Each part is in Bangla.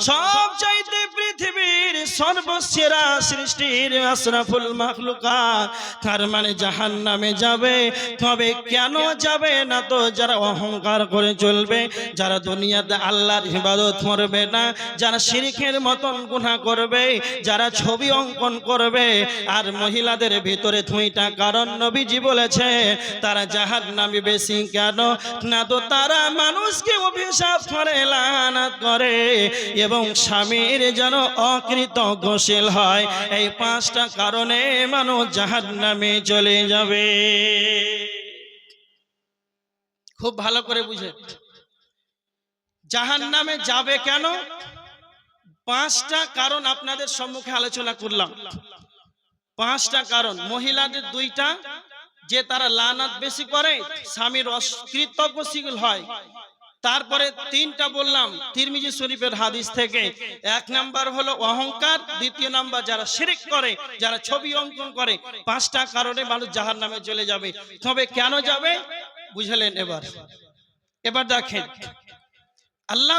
সব পৃথিবীর সর্বসেরা সৃষ্টির আশরাফুল মাখলুকাত। তার মানে জাহান নামে যাবে। তবে কেন যাবে না তো যারা অহংকার করে চলবে, যারা দুনিয়াতে আল্লাহর ইবাদত করবে না, যারা শিরিকের মতন গুনাহ করবে, যারা ছবি অঙ্কন করবে, আর মহিলাদের ভিতরে থুইটা কারণ নবীজি বলেছে তারা জাহান নামে বেশি কেন? না তো তারা মানুষকে অভিশাপ করে লানাত করে, এবং স্বামীর যেন অকৃতজ্ঞশীল হয়। এই পাঁচটা কারণে মানুষ জাহান নামে চলে যাবে। খুব ভালো করে বুঝে। জাহান নামে যাবে কেন? পাঁচটা কারণ আপনাদের সম্মুখে আলোচনা করলাম। পাঁচটা কারণ। মহিলাদের দুইটা, যে তারা লানাত বেশি করে, স্বামীর অকৃতজ্ঞশীল হয়। তারপরে তিনটা বললাম তিরমিজি শরীফের হাদিস থেকে। এক নাম্বার হলো অহংকার, দ্বিতীয় নাম্বার যারা শিরিক করে, যারা ছবি অঙ্কন করে, পাঁচটা কারণে মানুষ জাহার নামে চলে যাবে। তবে কেন যাবে? বুঝলেন এবার। এবার দেখেন, আল্লাহ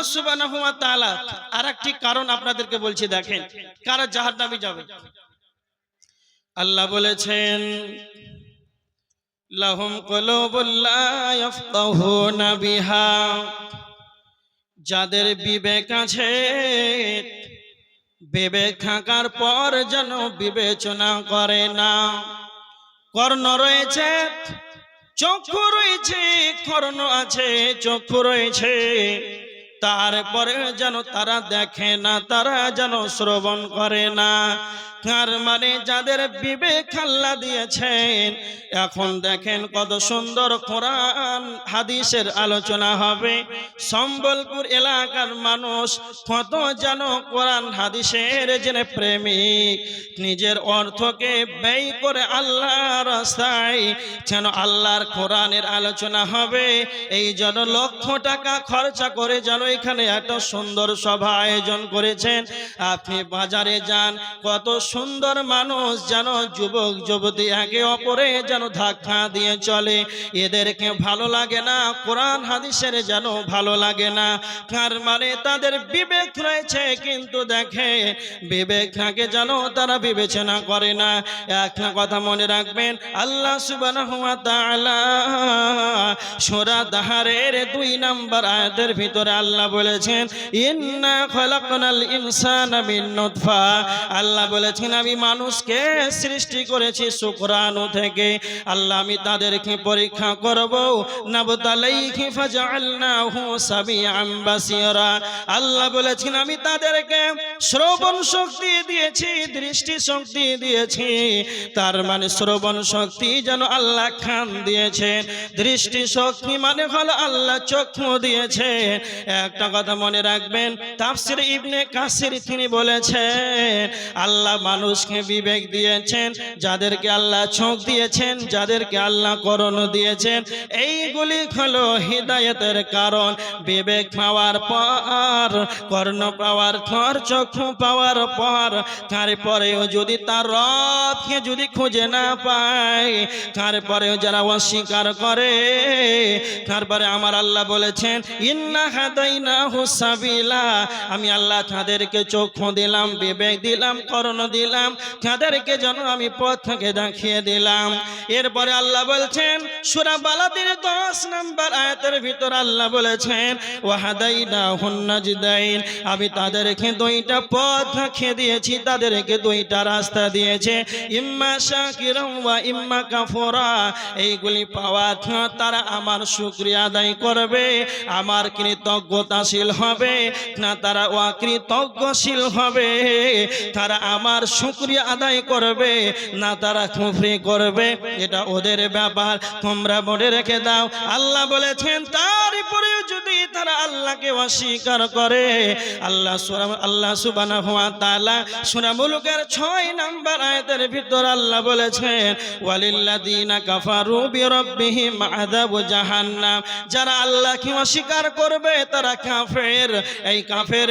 ওয়া তাআলা আরেকটি কারণ আপনাদেরকে বলছি, দেখেন, কারা জাহান্নামে যাবে? আল্লাহ বলেছেন লাহুম কুলুবুল্লা ইয়াফকাহুনা বিহা। যাদের বিবেক আছে, বিবেক থাকার পর যেন বিবেচনা করে না। কর্ণ রয়েছে, চক্ষু রয়েছে, কর্ণ আছে, চক্ষু রয়েছে। তারপরে যেন তারা দেখে না, তারা যেন শ্রবণ করে না। তার মানে যাদের বিবেক আল্লাহ দিয়েছেন, এখন দেখেন কত সুন্দর কোরআন, হাদিসের আলোচনা হবে। সম্বলপুর এলাকার মানুষ কত যেন কোরআন, হাদিসের জেনে প্রেমিক, নিজের অর্থকে ব্যয় করে আল্লাহ রাস্তায় যেন আল্লাহর কোরআনের আলোচনা হবে। এই জন্য লক্ষ টাকা খরচা করে যেন এখানে এত সুন্দর সভা আয়োজন করেছেন। আপনি বাজারে যান, কত সুন্দর মানুষ যেন যুবক যুবতী একে অপরে যেন ধাক্কা দিয়ে চলে। এদেরকে ভালো লাগে না, কোরআন হাদিসের যেন ভালো লাগে না। তার মানে তাদের বিবেক রয়েছে, কিন্তু দেখে বিবেক থাকে যেন তারা বিবেচনা করে না। একটা কথা মনে রাখবেন, আল্লাহ তাআলা সূরা দাহারের দুই নাম্বার আয়াতের ভিতরে আল্লাহ বলেছেন, ইন্না খলাকনাল ইনসানা আল্লাহ বলেছেন আমি মানুষকে সৃষ্টি করেছি শুকরাণু থেকে। আল্লাহ, আমি তাদেরকে পরীক্ষা করব। আল্লাহ বলেছেন, আমি তাদেরকে শ্রবণ শক্তি দিয়েছি, দৃষ্টি শক্তি দিয়েছি। তার মানে শ্রবণ শক্তি যেন আল্লাহ খান দিয়েছেন দৃষ্টি শক্তি মানে হলো আল্লাহ চক্ষু দিয়েছে। একটা কথা মনে রাখবেন, তাফসির ইবনে কাসির তিনি বলেছেন, আল্লাহ মানুষকে বিবেক দিয়েছেন, যাদেরকে আল্লাহ চোখ দিয়েছেন, যাদেরকে আল্লাহ করণ দিয়েছেন, এইগুলি হলো হৃদায়তের কারণ। বিবেক পাওয়ার পর, কর্ণ পাওয়ার পর, চক্ষু পাওয়ার পর, তারপরেও যদি তার রথকে যদি খুঁজে না পায়, তারপরেও যারা অস্বীকার করে, তারপরে আমার আল্লাহ বলেছেন, ইন্না হাদাইনা হুসাবিলা আমি আল্লাহ তাদেরকে চক্ষু দিলাম, বিবেক দিলাম, করণ দিলাম তাদেরকে যেন আমি পথ থেকে দেখিয়ে দিলাম। এরপরে আল্লাহ বলছেন, সুরা বালাদের দশ নাম্বার আয়াতের ভিতর আল্লাহ বলেছেন ওয়াহাদাইনা হুন্নাজদাইন আমি তাদেরকে দুইটা পথ দেখিয়ে দিয়েছি, তাদেরকে দুইটা রাস্তা দিয়েছে। ইম্মা শাকিরম ওয়া ইম্মা কাফুরা, এইগুলি পাওয়া তারা আমার শুকরিয়া আদায় করবে, আমার কৃতজ্ঞতাশীল হবে, না তারা অকৃতজ্ঞশীল হবে, তারা আমার শুকরিয়া আদায় করবে, না তারা খুফরি করবে, এটা ওদের ব্যাপার। তোমরা বলে রেখে দাও। আল্লাহ বলেছেন তারপরে যদি তারা আল্লাহকে অস্বীকার করে, আল্লাহ আল্লাহ সুবহানাহু ওয়া তাআলা সূরা মুলুকের 6 নাম্বার আয়াতের ভিতর আল্লাহ বলেছেন, ওয়ালিল্লাযিনা কাফারু বিরাব্বিহিম আযাবু জাহান্নাম। যারা আল্লাহকে অস্বীকার করবে, তারা কাফের। এই কাফের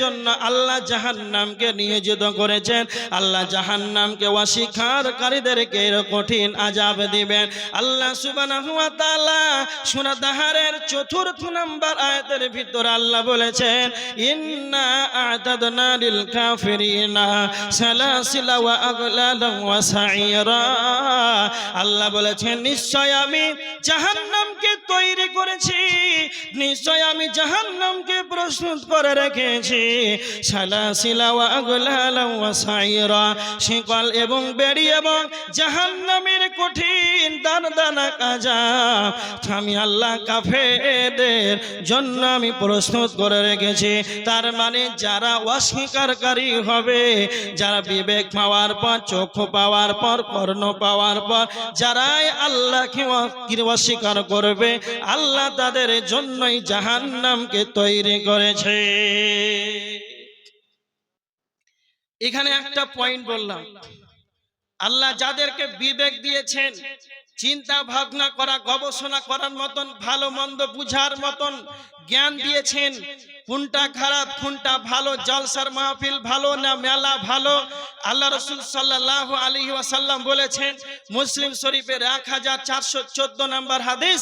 জন্য আল্লাহ জাহান্নামকে নিয়োজিত করেছেন। আল্লাহ জাহান্নামকে অস্বীকারীদেরকে কঠিন আজাব দিবেন। আল্লাহ সুবহানাহু ওয়া তাআলা সূরা দাহারের চতুর্থ নাম্বার আয়াতের ভিতর আল্লাহ বলেছেন, ইন্না আ'তাদনা লিল কাফিরিনা সালাসিলা ওয়া আগলালা ওয়া সাইরা। আল্লাহ বলেছেন, নিশ্চয় আমি জাহান্নামকে তৈরি করেছি, নিশ্চয় আমি জাহান্নামকে প্রস্তুত করে রেখেছি। সালাসিলা ওয়া আগলালা ওয়া সাইরা, শিকল এবং বেড়ি এবং জাহান্নামের কঠিন দান দানা কাজা। আমি আল্লাহ কাফেরদের জন্য আমি প্রস্তুত করে রেখেছি। তার মানে যারা অস্বীকারী হবে, যারা বিবেক পাওয়ার পর, চক্ষু পাওয়ার পর, কর্ণ পাওয়ার পর, যারাই আল্লাহকে অস্বীকার করবে, আল্লাহ তাদের জন্যই জাহান্নামকে তৈরি করেছে। এখানে একটা পয়েন্ট বললাম। আল্লাহ যাদেরকে বিবেক দিয়েছেন, চিন্তা ভাবনা করা, গবেষণা করার মতন, ভালো মন্দ বুঝার মতন জ্ঞান দিয়েছেন, কোনটা খারাপ, কোনটা ভালো, জলসার মাহফিল ভালো না মেলা ভালো? আল্লাহ রসুল সাল্লাহ আলী ওয়াসাল্লাম বলেছেন, মুসলিম শরীফের এক হাজার চারশো চোদ্দ নম্বর হাদিস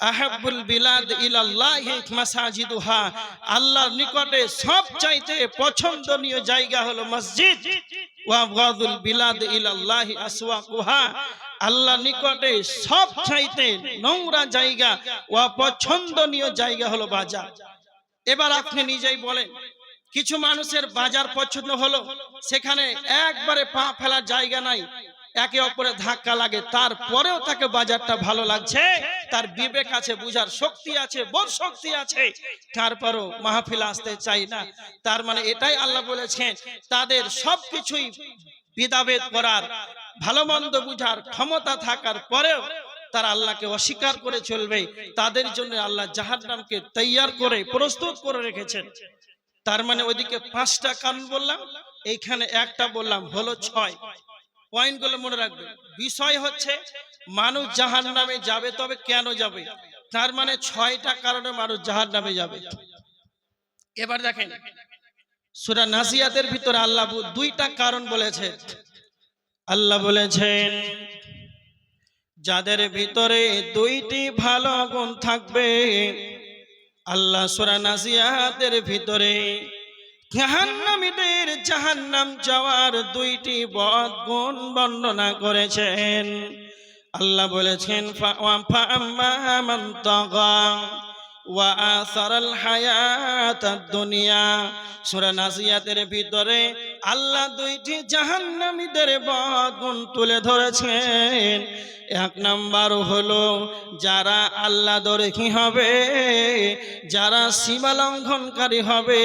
আহাবুল বিলাদ ইলাল্লাহি মাসাজিদুহা। আল্লাহর নিকটে সব চাইতে পছন্দনীয় জায়গা হলো মসজিদ। ওয়া গাদুল বিলাদ ইলাল্লাহি আসওয়াকুহা। আল্লাহর নিকটে সব চাইতে নোংরা জায়গা ওয়া পছন্দনীয় জায়গা হলো বাজার। এবার আপনি নিজেই বলেন, কিছু মানুষের বাজার পছন্দ হলো, সেখানে একবারে পা ফেলার জায়গা নাই। একে অপরে ধাক্কা লাগে। তারপরেও তাকে বাজারটা ভালো লাগছে। তার বিবেক আছে, বুঝার শক্তি আছে, বোধ শক্তি আছে। তারপরও মাহফিল আসতে চাই না। তার মানে এটাই আল্লাহ বলেছেন, তাদের সবকিছুই বিদাবেদ করার ভালো মন্দ বুঝার ক্ষমতা থাকার পরেও তারা আল্লাহকে অস্বীকার করে চলবে। তাদের জন্য আল্লাহ জাহান্নামকে তৈয়ার করে, প্রস্তুত করে রেখেছেন। তার মানে ওইদিকে পাঁচটা কারণ বললাম, এইখানে একটা বললাম হলো ছয়। পয়েন্টগুলো মনে রাখবেন বিষয় হচ্ছে, মানুষ জাহান নামে যাবে, তবে কেন যাবে? তার মানে ছয়টা কারণে মানুষ জাহান নামে যাবে। এবার দেখেন, সুরা নাসিয়াতের ভিতরে আল্লাহ দুইটা কারণ বলেছে আল্লাহ বলেছেন, যাদের ভিতরে দুইটি ভালো গুণ থাকবে, আল্লাহ সুরা নাসিয়াতের ভিতরে জাহান্নামীদের জাহান্নাম যাওয়ার দুইটি বদ গুণ বর্ণনা করেছেন। আল্লাহ বলেছেন দুনিয়া সুরা নাসিয়াতের ভিতরে আল্লাহ দুইটি জাহান্নামীদের বদ গুণ তুলে ধরেছেন। এক নাম্বার হলো, যারা আল্লাহ দরেখি হবে, যারা সীমা লঙ্ঘনকারী হবে,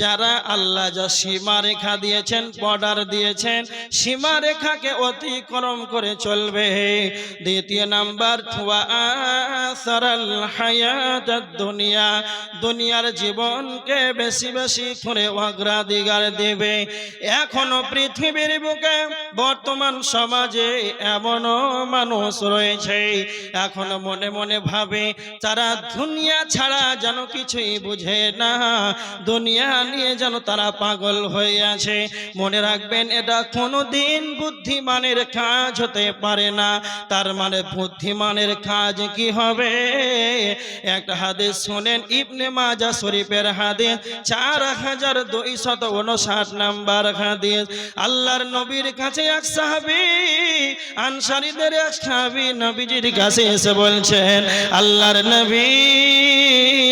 যারা আল্লাহ যা সীমা রেখা দিয়েছেন, বর্ডার দিয়েছেন সীমা রেখাকে অতিক্রম করে চলবে। দ্বিতীয় নাম্বার ওয়া আসারাল হায়াতাদ দুনিয়া। দুনিয়ার জীবনকে বেশি বেশি করে অগ্রাধিকার দেবে। এখনও পৃথিবীর বুকে বর্তমান সমাজে এমন মানুষ রয়েছে। এখনও মনে মনে ভাবে, তারা দুনিয়া ছাড়া যেন কিছুই বুঝে না। দুনিয়া নিয়ে যেন তারা পাগল হয়ে আছে। মনে রাখবেন, এটা কোনো দিন বুদ্ধিমানের কাজ হতে পারে না। তার মানে বুদ্ধিমানের কাজ কি হবে? একটা হাদিস শোনেন, ইবনে মাজা শরীফের হাদিস, চার হাজার দুইশত উনষাট নাম্বার। হাদিস। আল্লাহর নবীর কাছে এক সাহাবি, আনসারীদের এক সাহাবি নবীজির কাছে এসে বলছেন, আল্লাহর নবী,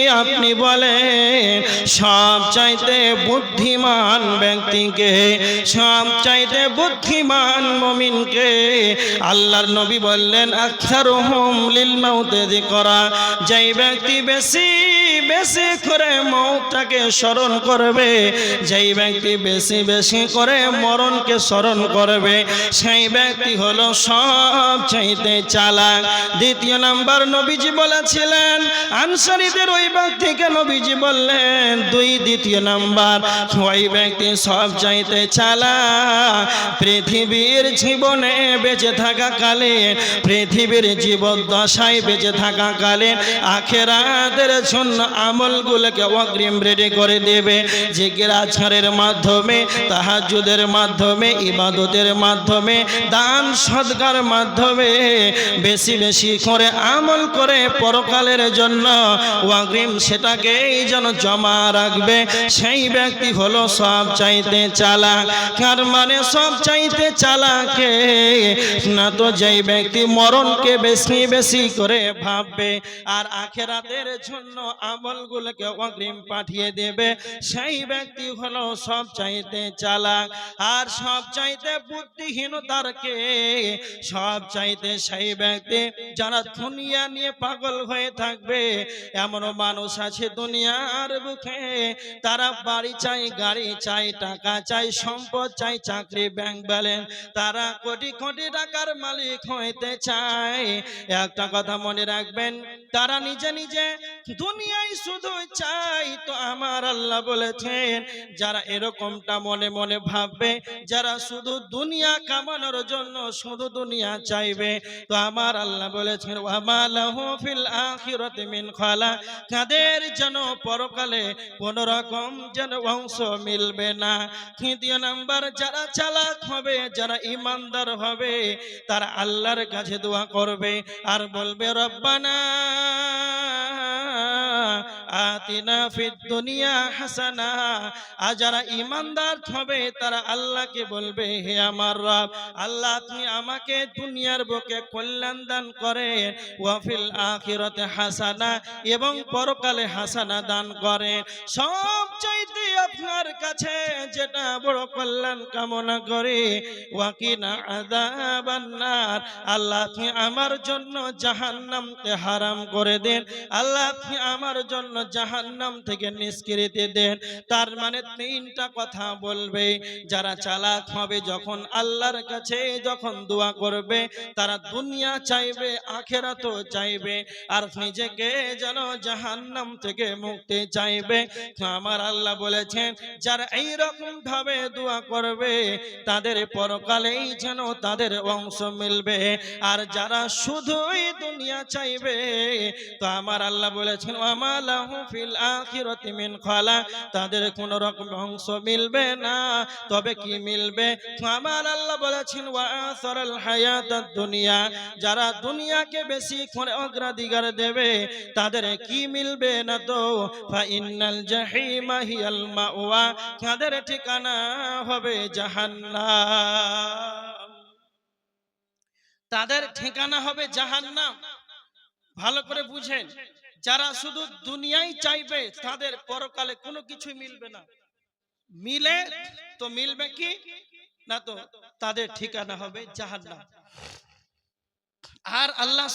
আপনি বলেন, সব চাইতে বুদ্ধিমান ব্যক্তিকে, সব চাইতে বুদ্ধিমান মমিনকে আল্লাহর নবী বললেন আক্ষার হোম লিল মাউতে করা যেই ব্যক্তি বেশি বেশি করে মৌটাকে স্মরণ করবে। যেই ব্যক্তি বেশি বেশি করে মরণকে স্মরণ করবে, সেই ব্যক্তি হলো সব চাইতে চালাক। দ্বিতীয় নাম্বার নবীজি বলেছিলেন, আনসারিদের ওই ব্যক্তিকে নবীজি বললেন, দুই দ্বিতীয় নাম্বার, ওই ব্যক্তি সব চাইতে চালাক। পৃথিবীর জীবনে বেঁচে থাকা কালে পৃথিবীর জীবন জীবদ্দশায় বেঁচে থাকা কালে আখেরাতের জন্য আমলগুলোকে অগ্রিম রেডি করে দেবে। যে গিরাছাড়ের মাধ্যমে তাহাজুদের মাধ্যমে, ইবাদতের মাধ্যমে, দান সদকার মাধ্যমে বেশি বেশি করে আমল করে পরকালের জন্য অগ্রিম সেটাকেই যেন জমা রাখবে। সেই ব্যক্তি হলো সব চাইতে চালা কার মানে সব চাইতে চালাকে? না তো যেই ব্যক্তি মরণকে বেশি বেশি করে ভাববে। আর আখেরাতের জন্য আমলগুলোকে অগ্রিম পাঠিয়ে দেবে। সেই ব্যক্তি হলো সব চাইতে চালাক, আর সব চাইতে বুদ্ধিহীনতারকে সব চাইতে সেই ব্যক্তি যারা দুনিয়া নিয়ে পাগল হয়ে থাকবে। এমনও মানুষ আছে দুনিয়ার বুকে, তারা বাড়ি চাই, গাড়ি চাই, টাকা চাই, সম্পদ চাই, চাকরি, ব্যাংক ব্যালেন্স। তারা কোটি কোটি টাকার মালিক হইতে চায়। একটা কথা মনে রাখবেন, তারা নিজে নিজে দুনিয়ায় শুধু চাই তো আমার আল্লাহ বলেছেন, যারা এরকমটা মনে মনে ভাববে, যারা শুধু দুনিয়া কামানোর জন্য শুধু দুনিয়া চাইবে, তো আমার আল্লাহ বলেছেন কাদের যেন পরকালে কোন রকম যেন অংশ মিলবে না। তৃতীয় নাম্বার, যারা চালাক হবে, যারা ইমানদার হবে, তারা আল্লাহর কাছে দোয়া করবে আর বলবে, রব্বানা আতিনা ফিদ দুনিয়া হাসানা। আর যারা ইমানদার হবে, তারা আল্লাহকে বলবে, হে আমার রব, আল্লাহ তুমি আমাকে দুনিয়ার বুকে কল্যাণ দান করেন। ওয়াফিল আখিরাতে হাসানা এবং পরকালে হাসানা দান করেন। সব চাইতে আপনার কাছে যেটা বড় কল্যাণ কামনা করে, ওয়াকিনা আযাবান্নার। আল্লাহ আপনি আমার জন্য জাহান্নামকে হারাম করে দেন। আল্লাহ আপনি আমার জন্য জাহান্নাম থেকে নিষ্কৃতি দেন। তার মানে তিনটা কথা বলবে। যারা চালাক হবে, যখন আল্লাহর কাছে যখন দোয়া করবে, তারা দুনিয়া চাইবে, আখেরাতও চাইবে। আর নিজেকে যেন জাহান্নাম থেকে মুক্তি চাইবে। আমার আল্লাহ বলেছেন যারা এই রকম ভাবে দোয়া করবে, তাদের পরকালেই যেন তাদের অংশ মিলবে। আর যারা শুধুই দুনিয়া চাইবে, তো আমার আল্লাহ বলেছেন আমালাহু ফিল আখিরাতি মিন খালা তাদের কোন রকম অংশ মিলবে না। তবে কি মিলবে? আমার আল্লাহ বলেছেন, ওয়া আসরাল হায়াতাদ দুনিয়া যারা দুনিয়াকে বেশি করে অগ্রাধিকার দেবে, তাদের কি মিলবে না তো? ফা ইন্নাল জাহিমা হিয়াল মাওয়া তাদের ঠিকানা হবে জাহান্নাম। তাদের ঠিকানা হবে জাহান্নাম। ভালো করে বুঝেন, যারা শুধু দুনিয়াই চাইবে, তাদের পরকালে কোনো কিছু মিলবে না। মিলে তো মিলবে কি? না তো তাদের ঠিকানা হবে আর আল্লাহ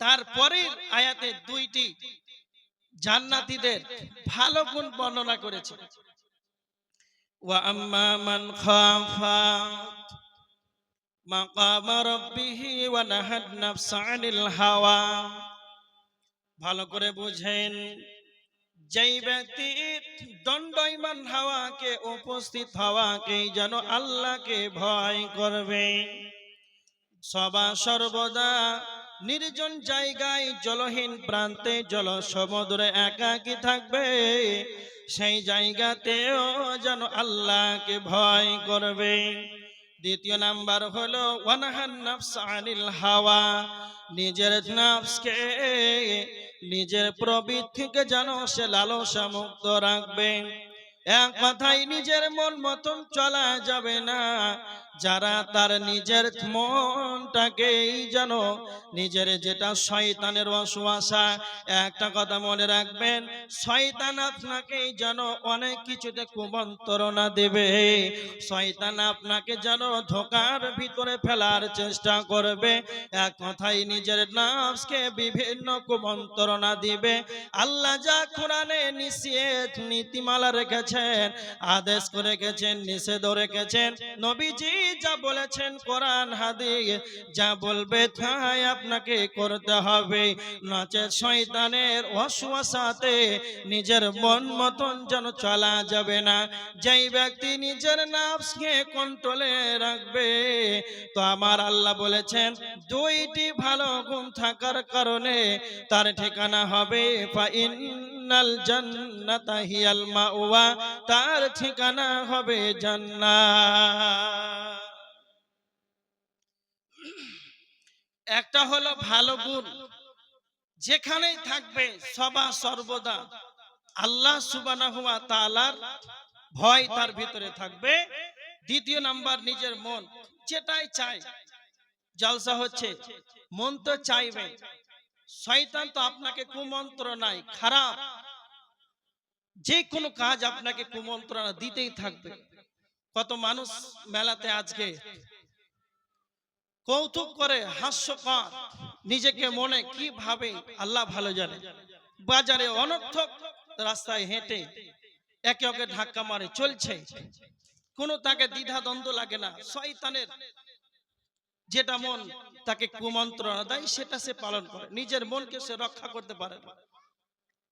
তারপরের আয়াতে দুইটি জান্নাতীদের ভালো গুণ বর্ণনা করেছে। হাওয়া। ভালো করে বুঝেন, যেই ব্যক্তি দণ্ডইমান হাওয়াকে, উপস্থিত হওয়াকে যেন আল্লাহকে ভয় করবে, সবা সর্বদা নির্জন জায়গায় জলহীন প্রান্তে জল সমুদ্রে একাকী থাকবে। সেই জায়গাতেও যেন আল্লাহকে ভয় করবে। দ্বিতীয় নাম্বার হলো ওয়ানহান আনিল হাওয়া। নিজের নাফসকে, নিজের প্রবৃত্তিকে যেন সে লালসা মুক্ত রাখবে। এক কথাই নিজের মন মতন চলা যাবে না। যারা তার নিজের মনটাকেই যেন নিজের যেটা শয়তানের অসুয়াশা, একটা কথা মনে রাখবেন, শয়তান আপনাকে যেন অনেক কিছুতে কুমন্ত্রণা দেবে। শয়তান আপনাকে যেন ধোকার ভিতরে ফেলার চেষ্টা করবে। এক কথাই নিজের নাফসকে বিভিন্ন কুমন্ত্রণা দিবে। আল্লাহ যা কোরআনে নিষেধ নীতিমালা রেখেছেন, আদেশ করে গেছেন নিষেধ রেখেছেন, নবীজি যা বলেছেন কোরআন, হাদিস, যা বলবে তাই আপনাকে করতে হবে। নাচে শয়তানের অশ্বাসাতে নিজের মন মতন যেন চলা যাবে না। যেই ব্যক্তি নিজের নাফসকে কন্ট্রোলে রাখবে, তো আমার আল্লাহ বলেছেন, দুইটি ভালো গুণ থাকার কারণে তার ঠিকানা হবে মাওয়া, তার ঠিকানা হবে জান্নাত। একটা হলো ভালো গুণ। যেখানেই থাকবে সবা সর্বদা। আল্লাহ সুবানাহু ওয়া তাআলার ভয় তার ভিতরে থাকবে। দ্বিতীয় নাম্বার, নিজের মন। যেটাই চায় জলসা হচ্ছে, মন তো চাইবে। শয়তান তো আপনাকে কুমন্ত্র নাই, খারাপ। যে কোনো কাজ আপনাকে কুমন্ত্রণা দিতেই থাকবে। কত মানুষ মেলাতে আজকে কৌতুক করে, হাস্যকর। নিজেকে মনে কি ভাবে? আল্লাহ ভালো জানে। বাজারে অনর্থক রাস্তায় হেঁটে একে ওকে ধাক্কা মারে, চলছে। কোনো তাকে দ্বিধা দ্বন্দ্ব লাগে না। শয়তানের যেটা মন, তাকে কুমন্ত্রণা দেয়, সেটা সে পালন করে। নিজের মনকে সে রক্ষা করতে পারে না।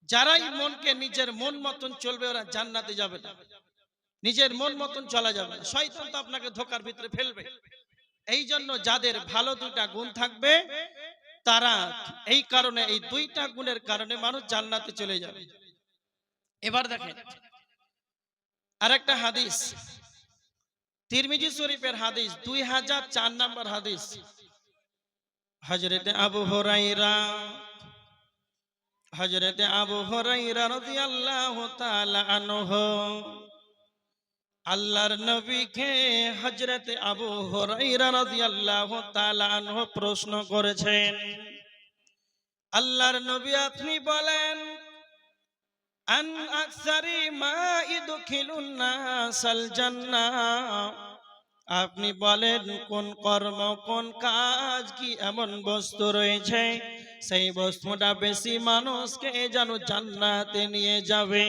যারাই মনকে নিজের মন মতন চলবে, ওরা জান্নাতে যাবে না। নিজের মন মতন চলা যাবে না। শয়তান তো আপনাকে ধোকার ভিতরে ফেলবে। এই জন্য যাদের ভালো দুইটা গুণ থাকবে, তারা এই কারণে, এই দুইটা গুণের কারণে মানুষ জান্নাতে চলে যাবে। এবার দেখেন, আরেকটা হাদিস, তিরমিজি শরীফের হাদিস, দুই হাজার চার নম্বর হাদিস। হজরতে আবু হরাইরা হজরতে আবু হরাইরা রাদিয়াল্লাহু তাআলা আনহু আল্লাহর নবীকে হজরতে আবু আনহু প্রশ্ন করেছেন, আল্লাহর নবী আপনি বলেন, আন মা আপনি বলেন, কোন কর্ম, কোন কাজ কি এমন বস্তু রয়েছে? সেই বস্তুটা বেশি মানুষকে যেন জান্নাতে নিয়ে যাবে।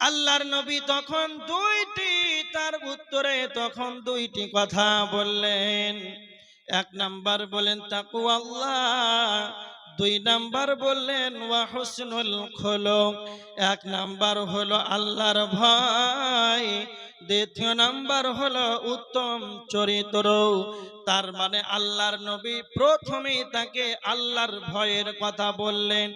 আল্লাহর নবী তখন দুইটি, তার উত্তরে তখন দুইটি কথা বললেন। এক নাম্বার বলেন তাকু আল্লাহ দুই নাম্বার বললেন, ওয়া হুসনুল খোলক। এক নাম্বার হলো, আল্লাহর ভয়। দ্বিতীয় নাম্বার হলো উত্তম চরিত্র। তার মানে আল্লাহর নবী প্রথমেই তাকে আল্লাহর ভয়ের কথা বললেন,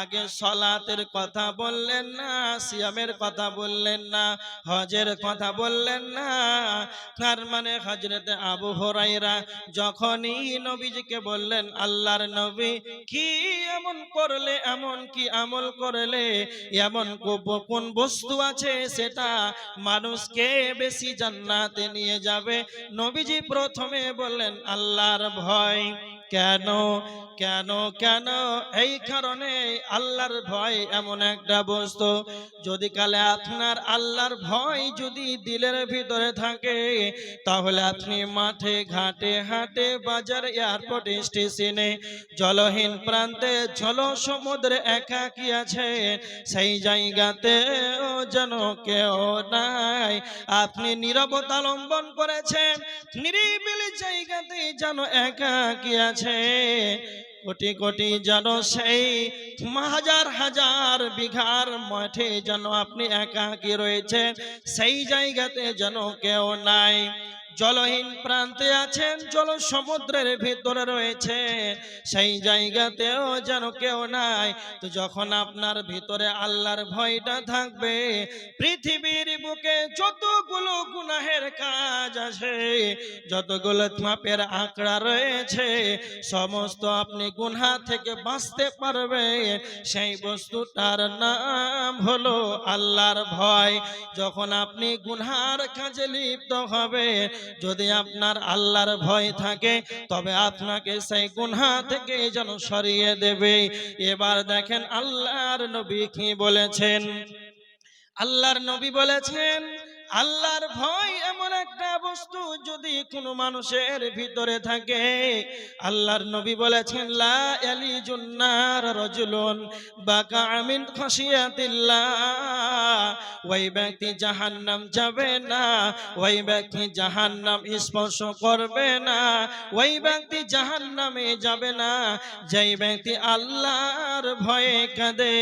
আগে সলাতের কথা বললেন না, সিয়ামের কথা বললেন না, হজের কথা বললেন না। তার মানে হজরতে আবু হরাইরা যখনই নবীজিকে বললেন, আল্লাহর নবী কি এমন করলে, এমন কি আমল করলে, এমন কোন বস্তু আছে সেটা মানুষকে বেশি জান্নাতে নিয়ে যাবে। নবীজি প্রথমে বললেন আল্লাহর ভয়। কেন কেন কেন? এই কারণে আল্লাহর ভয় এমন একটা বস্তু। যদি কালে আপনার আল্লাহর ভয় যদি দিলের ভিতরে থাকে, তাহলে আপনি মাঠে ঘাটে হাটে বাজার এয়ারপোর্ট স্টেশনে জলহীন প্রান্তে জল সমুদ্রে একাকি আছে। সেই জায়গাতে যেন কেউ নাই। আপনি নিরবতা লম্বন করেছেন, নিরিবিলি জায়গাতে যেন একাকি আছে। কোটি কোটি যেন সেই হাজার হাজার বিঘার মাঠে যেন আপনি একাকি রয়েছে সেই জায়গাতে যেন কেউ নাই। জলহীন প্রান্তে আছেন, জল সমুদ্রের ভিতরে রয়েছে। সেই জায়গাতেও যেন কেউ নাই। তো যখন আপনার ভিতরে আল্লাহর ভয়টা থাকবে, পৃথিবীর বুকে যতগুলো গুনাহের কাজ আছে, যতগুলো মাপের আঁকড়া রয়েছে, সমস্ত আপনি গুনহা থেকে বাঁচতে পারবে সেই বস্তুটার নাম হলো আল্লাহর ভয়। যখন আপনি গুনহার কাজে লিপ্ত হবে যদি আপনার আল্লাহর ভয় থাকে, তবে আপনাকে সেই গুনহা থেকে যেন সরিয়ে দেবে। এবার দেখেন আল্লাহর নবী কি বলেছেন? আল্লাহর নবী বলেছেন, আল্লাহর ভয় এমন একটা বস্তু যদি কোনো মানুষের ভিতরে থাকে, আল্লাহর নবী বলেছেন, লা ইয়ালিজুন নার রাজুলুন বাকা মিন খাশিয়াতিল্লাহ। ওই ব্যক্তি জাহান্নাম যাবে না, ওই ব্যক্তি জাহান্নাম স্পর্শ করবে না, ওই ব্যক্তি জাহান্নামে যাবে না। যেই ব্যক্তি আল্লাহর ভয়ে কাঁদে,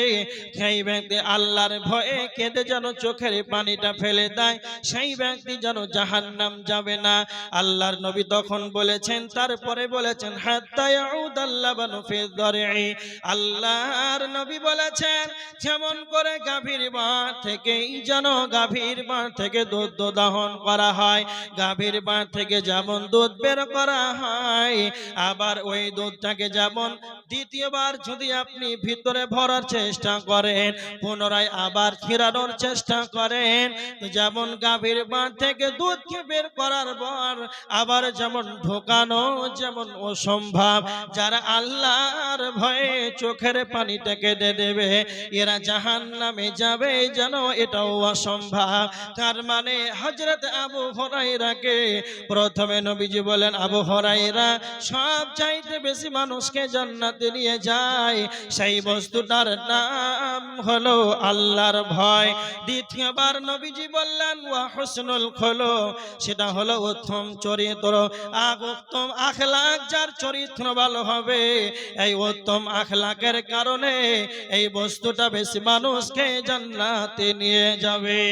সেই ব্যক্তি আল্লাহর ভয়ে কেঁদে যেন চোখের পানিটা ফেলে দেয়, সেই ব্যক্তি যেন জাহান্নাম যাবে না। আল্লাহর নবী তখন বলেছেন, তারপরে বলেছেন আল্লাহর নবী বলেছেন, যেমন করে গাভীর বাঁ থেকেই যেন গাভীর বাঁধ থেকে দুধ দহন করা হয়। গাভীর বাঁধ থেকে যেমন দুধ বের করা হয়, আবার ওই দুধটাকে যেমন দ্বিতীয়বার যদি আপনি ভিতরে ভরার চেষ্টা করেন, পুনরায় আবার খিরানোর চেষ্টা করেন যেমন গাভীর বাঁধ থেকে দুধকে বের করার পর আবার যেমন ঢোকানো, যেমন অসম্ভব, যারা আল্লাহর ভয়ে চোখের পানিটা কেটে দেবে, এরা জাহান নামে যাবে যেন এটাও অসম্ভব। তার মানে হজরত আবু হরাইরাকে প্রথমে নবীজি বলেন, আবু হরাইরা সব চাইতে বেশি মানুষকে নিয়ে যায়, সেই বস্তুটার নাম হলো আল্লাহর ভয়। দ্বিতীয়বার নবীজি বললেন, ওয়া হুসনুল খোলো সেটা হলো উত্তম চরিত্র। আগ উত্তম আখলাক যার চরিত্র ভালো হবে, এই উত্তম আখলাকের কারণে এই বস্তুটা বেশি মানুষকে জান্নাতে নিয়ে যাবে।